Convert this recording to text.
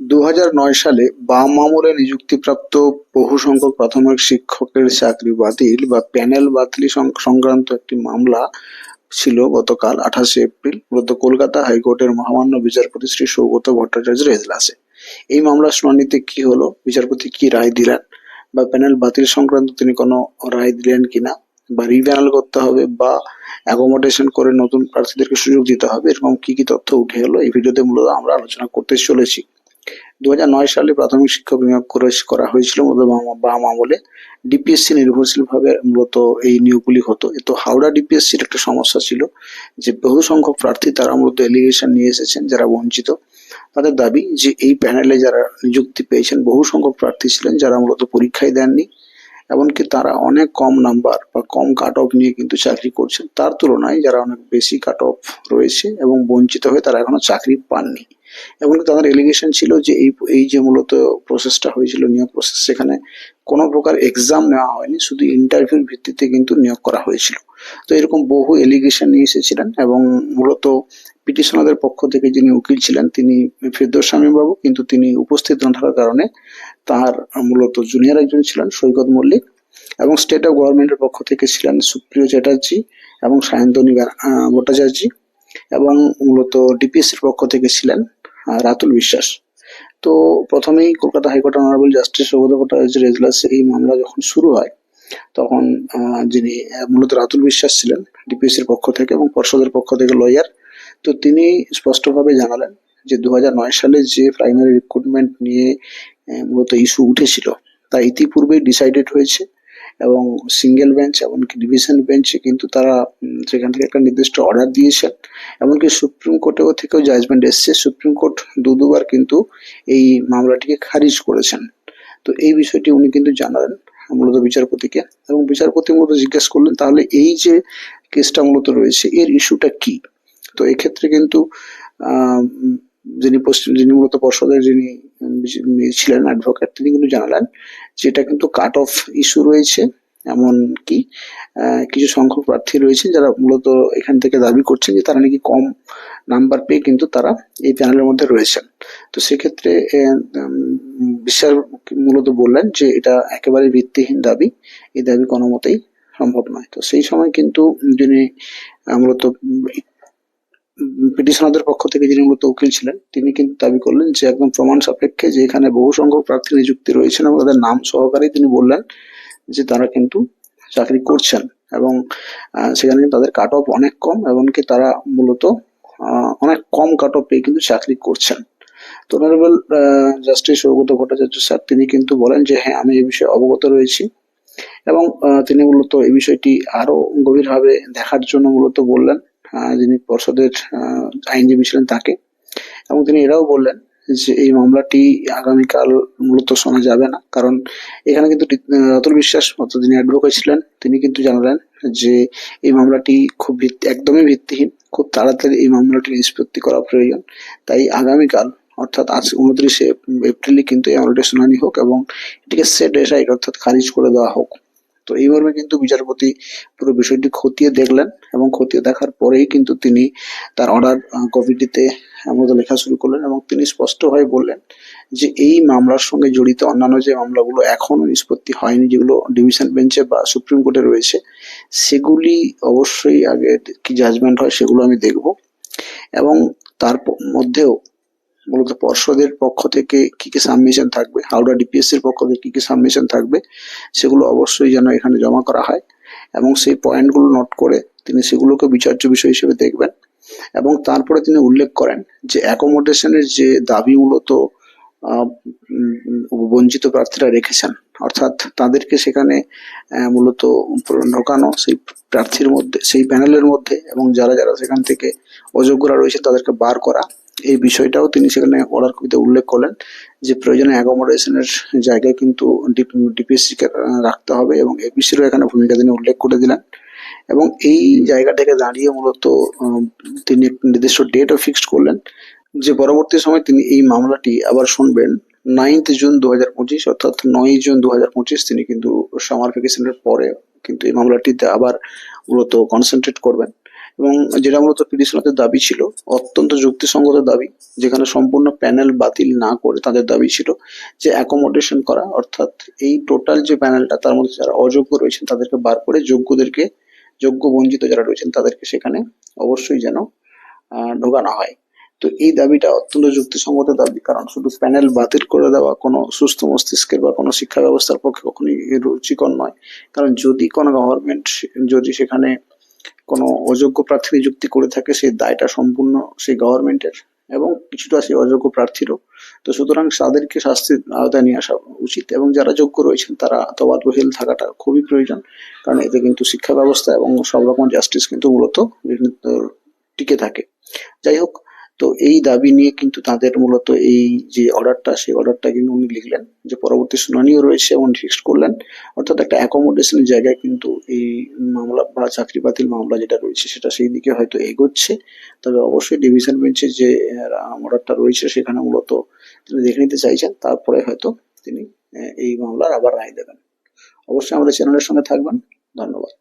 দু হাজার নয় সালে বাম আমলে নিযুক্তিপ্রাপ্ত বহু সংখ্যক প্রাথমিক শিক্ষকের চাকরি বাতিল বা প্যানেল বাতিল সংক্রান্ত একটি মামলা ছিল গতকাল আঠাশে এপ্রিল মূলত কলকাতা হাইকোর্টের মহামান্য বিচারপতি শ্রী সৌগত ভট্টাচার্যের এজলাসে। এই মামলার শুনানিতে কি হলো? বিচারপতি কি রায় দিলেন? বা প্যানেল বাতিল সংক্রান্ত তিনি কোনো রায় দিলেন কিনা? বা রিপ্যানেল করতে হবে বা অ্যাকোমোডেশন করে নতুন প্রার্থীদেরকে সুযোগ দিতে হবে? এরকম কি কি তথ্য উঠে এলো? এই ভিডিওতে মূলত আমরা আলোচনা করতে চলেছি। দু হাজার নয় সালে প্রাথমিক শিক্ষক নিয়োগ করে- হয়েছিল মূলত বাম- আমলে ডিপিএসসি নির্ভরশীল ভাবে মূলত এই নিয়োগগুলি হতো। তো হাওড়া ডিপিএসসির একটা সমস্যা ছিল যে বহু সংখ্যক প্রার্থী তারা মূলত এলিগেশন নিয়ে এসেছেন, যারা বঞ্চিত। তাদের দাবি যে এই প্যানেলে যারা নিযুক্তি পেয়েছেন, বহু সংখ্যক প্রার্থী ছিলেন যারা মূলত পরীক্ষায় দেননি। এমনকি তারা অনেক কম নাম্বার বা কম কাট অফ নিয়ে কিন্তু চাকরি করছেন। তার তুলনায় যারা অনেক বেশি কাট অফ রয়েছে এবং বঞ্চিত হয়ে তারা এখনও চাকরি পাননি। এমনকি তাদের এলিগেশন ছিল যে এই এই যে মূলত প্রসেসটা হয়েছিল, নিয়োগ প্রসেস সেখানে কোনো প্রকার এক্সাম নেওয়া হয়নি, শুধু ইন্টারভিউর ভিত্তিতে কিন্তু নিয়োগ করা হয়েছিল। তো এরকম বহু এলিগেশন নিয়ে এসেছিলেন এবং মূলত পিটিশনারদের পক্ষ থেকে যিনি উকিল ছিলেন, তিনি ফেরদৌস বাবু কিন্তু তিনি উপস্থিত না থাকার কারণে তার মূলত জুনিয়র একজন ছিলেন, সৈকত মল্লিক, এবং স্টেট অফ গভর্নমেন্টের পক্ষ থেকে ছিলেন সুপ্রিয় চ্যাটার্জি এবং সায়ন্তনী ভট্টাচার্যী, এবং মূলত ডিপিএসসির পক্ষ থেকে ছিলেন রাতুল বিশ্বাস। তো প্রথমেই Kolkata High Court honourable justice Saugata ভট্টাচার্যের এই মামলা যখন শুরু হয়, তখন যিনি মূলত রাতুল বিশ্বাস ছিলেন, ডিপিএসসির পক্ষ থেকে এবং পর্ষদের পক্ষ থেকে লয়ার, তো তিনি স্পষ্টভাবে জানালেন যে দু হাজার নয় সালে যে প্রাইমারি রিক্রুটমেন্ট নিয়ে মূলত ইস্যু উঠেছিল, তা ইতিপূর্বেই ডিসাইডেড হয়েছে। এবং সিঙ্গেল বেঞ্চ এমনকি ডিভিশন বেঞ্চে কিন্তু তারা সেখান থেকে একটা নির্দিষ্ট অর্ডার দিয়েছেন এমনকি সুপ্রিম কোর্টেও থেকেও জাজমেন্ট এসছে। সুপ্রিম কোর্ট দু দুবার কিন্তু এই মামলাটিকে খারিজ করেছেন। তো এই বিষয়টি উনি কিন্তু জানালেন মূলত বিচারপতিকে এবং বিচারপতি মূলত জিজ্ঞেস করলেন, তাহলে এই যে কেসটা মূলত রয়েছে, এর ইস্যুটা কি? তো এক্ষেত্রে কিন্তু যিনি পশ্চিম, যিনি মূলত পর্ষদের যিনি ছিলেন অ্যাডভোকেট তিনি কিন্তু জানালেন যে এটা কিন্তু কাট অফ ইস্যু রয়েছে। এমন কি কিছু সংখ্যক প্রার্থী রয়েছে যারা মূলত এখান থেকে দাবি করছেন যে তারা নাকি কম নাম্বার পেয়ে কিন্তু তারা এই প্যানেলের মধ্যে রয়েছেন। তো সেক্ষেত্রে বিশ্বাস মূলত বললেন যে এটা একেবারে ভিত্তিহীন দাবি। এই দাবি কোনো মতেই সম্ভব নয়। তো সেই সময় কিন্তু যিনি মূলত পিটিশনারদের পক্ষ থেকে যিনি মূলত উকিল ছিলেন, তিনি কিন্তু দাবি করলেন যে একদম প্রমাণ সাপেক্ষে যে এখানে বহু সংখ্যক প্রার্থী নিযুক্তি রয়েছেন এবং তাদের নাম সহকারে তিনি বললেন যে তারা কিন্তু চাকরি করছেন এবং সেখানে তাদের কাট অফ অনেক কম এমনকি তারা মূলত অনেক কম কাট অফ পেয়ে কিন্তু চাকরি করছেন। তো honourable justice Saugata Bhattacharya sir, তিনি কিন্তু বলেন যে হ্যাঁ আমি এই বিষয়ে অবগত রয়েছি এবং তিনি মূলত এই বিষয়টি আরও গভীরভাবে দেখার জন্য মূলত বললেন। যিনি পর্ষদের আইনজীবী ছিলেন তাকে। এবং তিনি এটাও বললেন যে এই মামলাটি আগামীকাল মূলত শোনা যাবে না। কারণ এখানে কিন্তু রি- আহ, রাতুল বিশ্বাস অর্থাৎ যিনি অ্যাডভোকেট ছিলেন তিনি কিন্তু জানালেন যে এই মামলাটি খুব ভিত্তি একদমই ভিত্তিহীন। খুব তাড়াতাড়ি এই মামলাটি নিষ্পত্তি করা প্রয়োজন। তাই আগামীকাল অর্থাৎ আজ উনত্রিশে এপ্রিলে কিন্তু এই মামলাটি শুনানি হোক এবং এটিকে সেট এসাইড অর্থাৎ খারিজ করে দেওয়া হোক। তো এই মর্মে কিন্তু বিচারপতি পুরো বিষয়টি খতিয়ে দেখলেন এবং খতিয়ে দেখার পরেই কিন্তু তিনি তার অর্ডার কপিটিতে মূলত লেখা শুরু করলেন এবং তিনি স্পষ্টভাবে বললেন যে এই মামলার সঙ্গে জড়িত অন্যান্য যে মামলাগুলো এখনও নিষ্পত্তি হয়নি, যেগুলো ডিভিশন বেঞ্চে বা সুপ্রিম কোর্টে রয়েছে, সেগুলি অবশ্যই আগে কি জাজমেন্ট হয় সেগুলো আমি দেখব। এবং তার মধ্যেও মূলত পর্ষদের পক্ষ থেকে কি কি সাবমিশন থাকবে, হাওড়া ডিপিএসসি এর পক্ষ থেকে কি কি সাবমিশন থাকবে, সেগুলো অবশ্যই যেন এখানে জমা করা হয় এবং সেই পয়েন্টগুলো নোট করে তিনি সেগুলোকে বিচার্য বিষয় হিসেবে দেখবেন এবং তারপরে তিনি উল্লেখ করেন যে অ্যাকোমোডেশনের যে দাবি মূলত বঞ্চিত প্রার্থীরা রেখেছেন, অর্থাৎ তাদেরকে সেখানে মূলত ঢোকানো সেই প্রার্থীর মধ্যে, সেই প্যানেলের মধ্যে এবং যারা যারা সেখান থেকে অযোগ্যরা রয়েছে তাদেরকে বার করা এই বিষয়টাও তিনি সেখানে অর্ডার কপিতে উল্লেখ করলেন যে প্রয়োজনে অ্যাকোমোডেশনের জায়গায় কিন্তু ডিপিএসসি রাখতে হবে এবং এপিসিরও এখানে ভূমিকা তিনি উল্লেখ করে দিলেন। এবং এই জায়গা থেকে দাঁড়িয়ে মূলত তিনি নির্দিষ্ট ডেটও ফিক্সড করলেন যে পরবর্তী সময় তিনি এই মামলাটি আবার শুনবেন। নাইন্থ জুন দু হাজার পঁচিশ অর্থাৎ নয় জুন দু হাজার পঁচিশ তিনি কিন্তু সামার ভ্যাকেশনের পরে কিন্তু এই মামলাটিতে আবার মূলত কনসেন্ট্রেট করবেন। এবং যেটা মূলত পিটিশনারদের দাবি ছিল, অত্যন্ত যুক্তিসঙ্গত দাবি, যেখানে সম্পূর্ণ প্যানেল বাতিল না করে তাদের দাবি ছিল যে অ্যাকোমোডেশন করা, অর্থাৎ এই টোটাল যে প্যানেলটা তার মধ্যে যারা অযোগ্য রয়েছেন তাদেরকে বার করে যোগ্যদেরকে, যোগ্য বঞ্চিত যারা রয়েছেন তাদেরকে সেখানে অবশ্যই যেন ঢোকানো হয়। তো এই দাবিটা অত্যন্ত যুক্তিসঙ্গত দাবি, কারণ শুধু প্যানেল বাতিল করে দেওয়া কোনো সুস্থ মস্তিষ্কের বা কোনো শিক্ষা ব্যবস্থার পক্ষে কখনোই রুচিকর নয়। কারণ যদি কোনো গভর্নমেন্ট যদি সেখানে কোনো অযোগ্য প্রার্থী নিযুক্তি করে থাকে, সেই দায়টা সম্পূর্ণ সেই গভর্নমেন্টের এবং কিছুটা সেই অযোগ্য প্রার্থীরও। তো সুতরাং তাদেরকে শাস্তির আওতায় নিয়ে আসা উচিত এবং যারা যোগ্য রয়েছেন, তারা তবাদ তবাদবহিল থাকাটা খুবই প্রয়োজন। কারণ এতে কিন্তু শিক্ষা ব্যবস্থা এবং সব রকম জাস্টিস কিন্তু মূলত টিকে থাকে। যাই হোক তো এই দাবি নিয়ে কিন্তু তাদের মূলত এই যে অর্ডারটা, সেই অর্ডারটা কিন্তু উনি লিখলেন যে পরবর্তী শুনানিও রয়েছে এবং ফিক্সড করলেন। অর্থাৎ একটা অ্যাকোমোডেশনের জায়গায় কিন্তু এই মামলা বা চাকরি বাতিল মামলা যেটা রয়েছে সেটা সেই দিকে হয়তো এগোচ্ছে। তবে অবশ্যই ডিভিশন বেঞ্চের যে অর্ডারটা রয়েছে সেখানে মূলত তিনি দেখে নিতে চাইছেন, তারপরে হয়তো তিনি এই মামলার আবার রায় দেবেন। অবশ্যই আমাদের চ্যানেলের সঙ্গে থাকবেন। ধন্যবাদ।